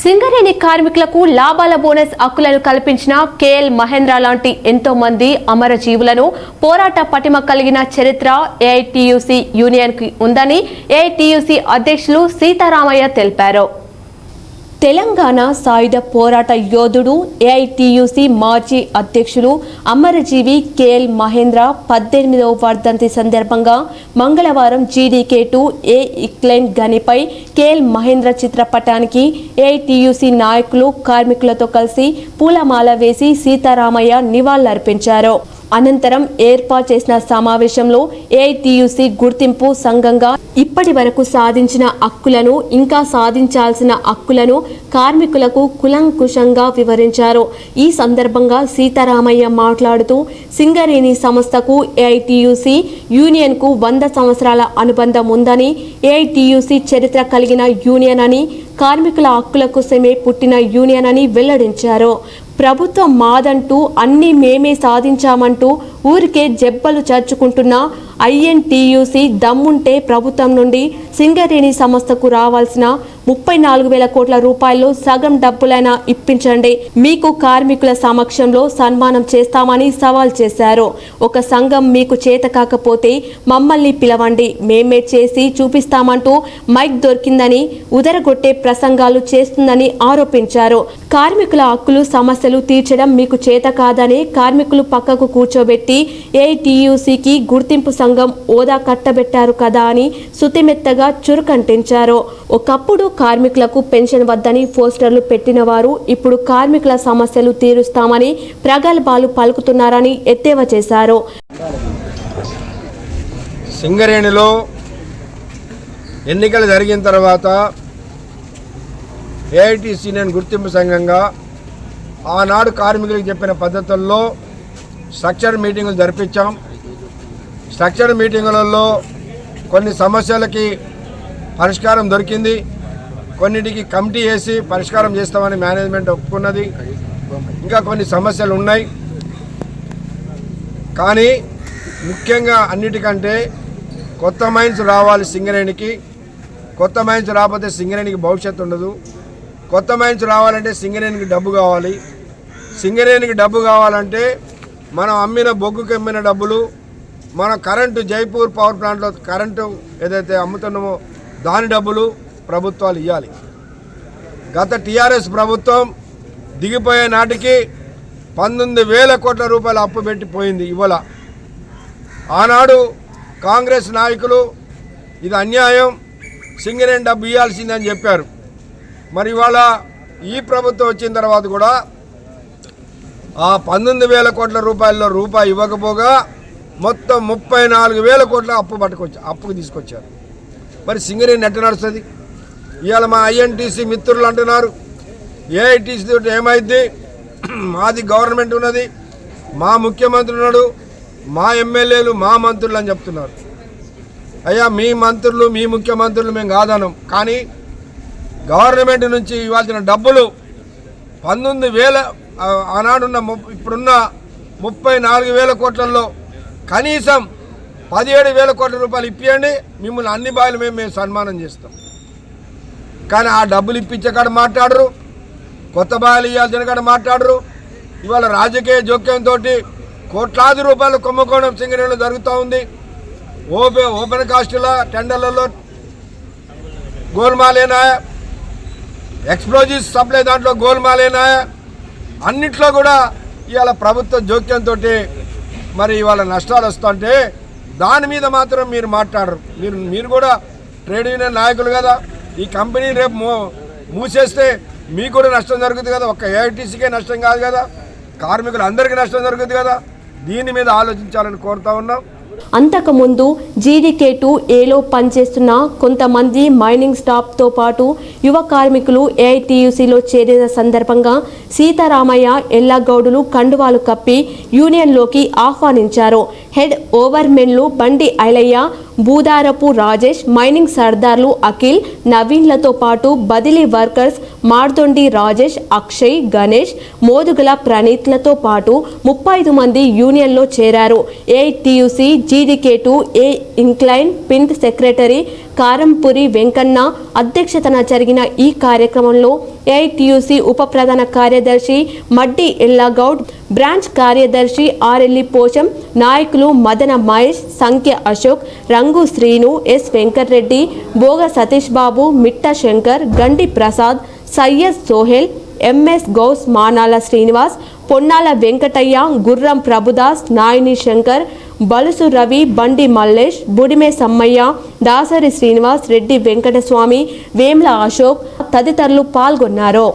సింగరేణి కార్మికులకు లాభాల బోనస్ హక్కులను కల్పించిన కేఎల్ మహేంద్ర లాంటి ఎంతో మంది అమరజీవులను పోరాట పటిమ కలిగిన చరిత్ర ఏఐటియుసి యూనియన్కి ఉందని ఏఐటియుసి అధ్యక్షులు సీతారామయ్య తెలిపారు. తెలంగాణ సాయుధ పోరాట యోధుడు ఏఐటియుసి మాజీ అధ్యక్షులు అమరజీవి కేఎల్ మహేంద్ర పద్దెనిమిదవ వర్ధంతి సందర్భంగా మంగళవారం జీడీకే టూ ఏ ఇక్లైన్ గనిపై కేఎల్ మహేంద్ర చిత్రపటానికి ఏఐటియుసి నాయకులు కార్మికులతో కలిసి పూలమాల వేసి సీతారామయ్య నివాళులర్పించారు. అనంతరం ఏర్పాటు చేసిన సమావేశంలో ఏఐటియుసి గుర్తింపు సంఘంగా ఇప్పటి వరకు సాధించిన హక్కులను ఇంకా సాధించాల్సిన హక్కులను కార్మికులకు కులంకుశంగా వివరించారు. ఈ సందర్భంగా సీతారామయ్య మాట్లాడుతూ సింగరేణి సంస్థకు ఏఐటియుసి యూనియన్కు వంద సంవత్సరాల అనుబంధం ఉందని ఏఐటియుసి చరిత్ర కలిగిన యూనియన్ అని కార్మికుల హక్కుల కోసమే పుట్టిన యూనియన్ అని వెల్లడించారు. ప్రభుత్వం మాదంటూ అన్నీ మేమే సాధించామంటూ ఊరికే జబ్బలు చర్చుకుంటున్న ఐఎన్టీయూసీ దమ్ముంటే ప్రభుత్వం నుండి సింగరేణి సంస్థకు రావాల్సిన ముప్పై నాలుగు వేల కోట్ల రూపాయలు సగం డబ్బులైనా ఇప్పించండి. మీకు కార్మికుల సమక్షంలో సన్మానం చేస్తామని సవాల్ చేశారు. ఒక సంఘం మీకు చేత కాకపోతే మమ్మల్ని పిలవండి. మేమే చేసి చూపిస్తామంటూ మైక్ దొరికిందని ఉదరగొట్టే ప్రసంగాలు చేస్తుందని ఆరోపించారు. కార్మికుల హక్కులు సమస్యలు తీర్చడం మీకు చేత కాదని కార్మికులు పక్కకు కూర్చోబెట్టి ఏటీయూసీకి గుర్తింపు సంఘం హోదా కట్టబెట్టారు కదా అని సుతిమెత్తగా చురుకంటించారు. ఒకప్పుడు కార్మికులకు పెన్షన్ వద్దని పోస్టర్లు పెట్టిన వారు ఇప్పుడు కార్మికుల సమస్యలు తీరుస్తామని ప్రగల్భాలు పలుకుతున్నారని ఎత్తేవా చేశారు. సింగరేణిలో ఎన్నికలు జరిగిన తర్వాత ఏఐటీసీ నేను గుర్తింపు సంఘంగా ఆనాడు కార్మికులకు చెప్పిన పద్ధతుల్లో స్ట్రక్చర్ మీటింగులు జరిపించాం. స్ట్రక్చర్ మీటింగులలో కొన్ని సమస్యలకి పరిష్కారం దొరికింది. కొన్నిటికి కమిటీ వేసి పరిష్కారం చేస్తామని మేనేజ్మెంట్ ఒప్పుకున్నది. ఇంకా కొన్ని సమస్యలు ఉన్నాయి. కానీ ముఖ్యంగా అన్నిటికంటే కొత్త మైన్స్ రావాలి సింగరేణికి. కొత్త మైన్స్ రాకపోతే సింగరేణికి భవిష్యత్తు ఉండదు. కొత్త మైన్స్ రావాలంటే సింగరేణికి డబ్బు కావాలి. సింగరేణికి డబ్బు కావాలంటే మనం అమ్మిన బొగ్గుకి అమ్మిన డబ్బులు మన కరెంటు జైపూర్ పవర్ ప్లాంట్లో కరెంటు ఏదైతే అమ్ముతున్నామో దాని డబ్బులు ప్రభుత్వాలు ఇవ్వాలి గత టీఆర్ఎస్ ప్రభుత్వం దిగిపోయే నాటికి పంతొమ్మిది వేల కోట్ల రూపాయలు అప్పు పెట్టిపోయింది ఇవాళ. ఆనాడు కాంగ్రెస్ నాయకులు ఇది అన్యాయం సింగరేణి డబ్బు ఇవ్వాల్సిందని చెప్పారు. మరి ఇవాళ ఈ ప్రభుత్వం వచ్చిన తర్వాత కూడా ఆ పంతొమ్మిది వేల కోట్ల రూపాయల్లో రూపాయి ఇవ్వకపోగా మొత్తం ముప్పై నాలుగు వేల కోట్ల అప్పు పట్టుకొచ్చారు అప్పుకు తీసుకొచ్చారు. మరి సింగరేణి ఎట్ట నడుస్తుంది? ఇవాళ మా ఐఎన్టీసీ మిత్రులు అంటున్నారు ఏఐటీసీ తోటి ఏమైంది మాది గవర్నమెంట్ ఉన్నది మా ముఖ్యమంత్రి ఉన్నాడు మా ఎమ్మెల్యేలు మా మంత్రులు అని చెప్తున్నారు. అయ్యా మీ మంత్రులు మీ ముఖ్యమంత్రులు మేము కాదనం కానీ గవర్నమెంట్ నుంచి ఇవ్వాల్సిన డబ్బులు పంతొమ్మిది వేల ఆనాడున్న ము- ఇప్పుడున్న ముప్పై నాలుగు వేల కోట్లలో కనీసం పదిహేడు వేల కోట్ల రూపాయలు ఇప్పియండి. మిమ్మల్ని అన్ని బాయిలు మేము మేము సన్మానం చేస్తాం. కానీ ఆ డబ్బులు ఇప్పించే కాడ మాట్లాడరు. కొత్త బాయిలు ఇవ్వాల్సిన కాడ మాట్లాడరు. ఇవాళ రాజకీయ జోక్యంతో కోట్లాది రూపాయలు కుంభకోణం సింగరేణిలో జరుగుతూ ఉంది. ఓపెన్ ఓపెన్ కాస్టుల టెండర్లలో గోల్మాలేనా ఎక్స్ప్లోజివ్ సప్లై దాంట్లో గోల్మాలేనా అన్నిట్లో కూడా ఇవాళ ప్రభుత్వ జోక్యంతో మరి ఇవాళ నష్టాలు వస్తుంటే దాని మీద మాత్రం మీరు మాట్లాడరు. మీరు మీరు కూడా ట్రేడ్ యూనియన్ నాయకులు కదా. ఈ కంపెనీ రేపు మూ మూసేస్తే మీకు కూడా నష్టం జరుగుతుంది కదా. ఒక్క ఏఐటీసీకే నష్టం కాదు కదా. కార్మికులు అందరికీ నష్టం జరుగుతుంది కదా. దీని మీద ఆలోచించాలని కోరుతా ఉన్నాం. అంతకుముందు జీడీకే టూ ఏలో పనిచేస్తున్న కొంతమంది మైనింగ్ స్టాఫ్తో పాటు యువ కార్మికులు ఏఐటీయూసీలో చేరిన సందర్భంగా సీతారామయ్య ఎల్లగౌడులు కండువాలు కప్పి యూనియన్లోకి ఆహ్వానించారు. హెడ్ ఓవర్మెన్లు బండి ఐలయ్య బూదారపు రాజేష్ మైనింగ్ సర్దార్లు అఖిల్ నవీన్లతో పాటు బదిలీ వర్కర్స్ మార్దొండి రాజేష్ అక్షయ్ గణేష్ మోదుగల ప్రణీత్లతో పాటు ముప్పై ఐదు మంది యూనియన్లో చేరారు. AITUC GDK two A incline pit secretary Karampuri Venkanna అధ్యక్షతన జరిగిన ఈ కార్యక్రమంలో ఏఐటీయూసీ ఉప ప్రధాన కార్యదర్శి మడ్డి ఎల్లాగౌడ్ బ్రాంచ్ కార్యదర్శి ఆర్ఎల్లి పోచం నాయకులు మదన మహేష్ సంఖ్య అశోక్ రంగు శ్రీను ఎస్ వెంకటరెడ్డి బోగ సతీష్ బాబు మిట్ట శంకర్ గండి ప్రసాద్ సయ్యద్ సోహెల్ ఎంఎస్ గౌస్ మానాల శ్రీనివాస్ పొన్నాల వెంకటయ్య గుర్రం ప్రభుదాస్ నాయని శంకర్ బలుసు రవి బండి మల్లేష్ బుడిమే సమ్మయ్య దాసరి శ్రీనివాస్ రెడ్డి వెంకటస్వామి వేమ్ల అశోక్ తదితరులు పాల్గొన్నారు.